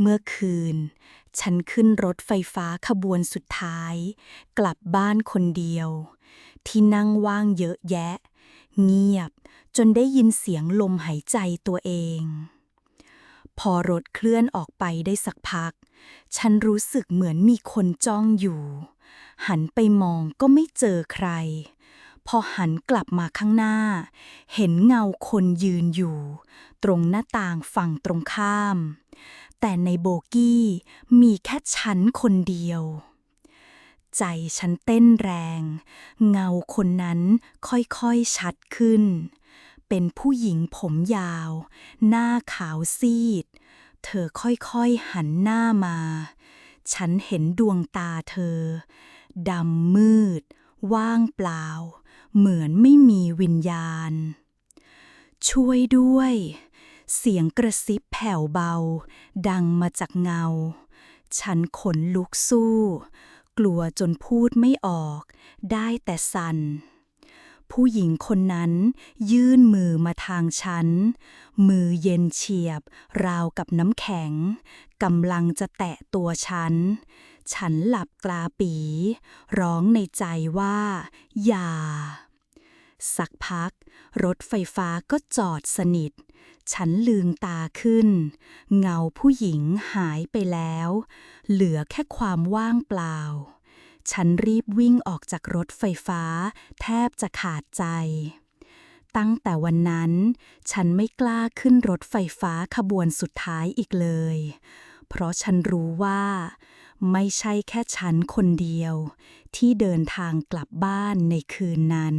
เมื่อคืน ฉันขึ้นรถไฟฟ้าขบวนสุดท้าย กลับบ้านคนเดียว ที่นั่งว่างเยอะแยะ เงียบจนได้ยินเสียงลมหายใจตัวเอง พอรถเคลื่อนออกไปได้สักพัก ฉันรู้สึกเหมือนมีคนจ้องอยู่ หันไปมองก็ไม่เจอใคร พอหันกลับมาข้างหน้า เห็นเงาคนยืนอยู่ ตรงหน้าต่างฝั่งตรงข้าม แต่ในโบกี้มีแค่ฉันคนเดียว ใจฉันเต้นแรง เงาคนนั้นค่อยๆชัดขึ้น เป็นผู้หญิงผมยาว หน้าขาวซีด เธอค่อยๆหันหน้ามา ฉันเห็นดวงตาเธอ ดำมืด ว่างเปล่า เหมือนไม่มีวิญญาณ ช่วยด้วย เสียงกระซิบแผ่วเบา ดังมาจากเงา ฉันขนลุกสู้ กลัวจนพูดไม่ออก ได้แต่สั่นผู้หญิงคนนั้นยื่นมือมาทางฉัน มือเย็นเฉียบ ราวกับน้ำแข็งกำลังจะแตะตัวฉัน ฉันหลับตาปี ร้องในใจว่า อย่า สักพัก รถไฟฟ้าก็จอดสนิท ฉันลืมตาขึ้น เงาผู้หญิงหายไปแล้ว เหลือแค่ความว่างเปล่า ฉันรีบวิ่งออกจากรถไฟฟ้า แทบจะขาดใจ ตั้งแต่วันนั้น ฉันไม่กล้าขึ้นรถไฟฟ้าขบวนสุดท้ายอีกเลย เพราะฉันรู้ว่า ไม่ใช่แค่ฉันคนเดียว ที่เดินทางกลับบ้านในคืนนั้น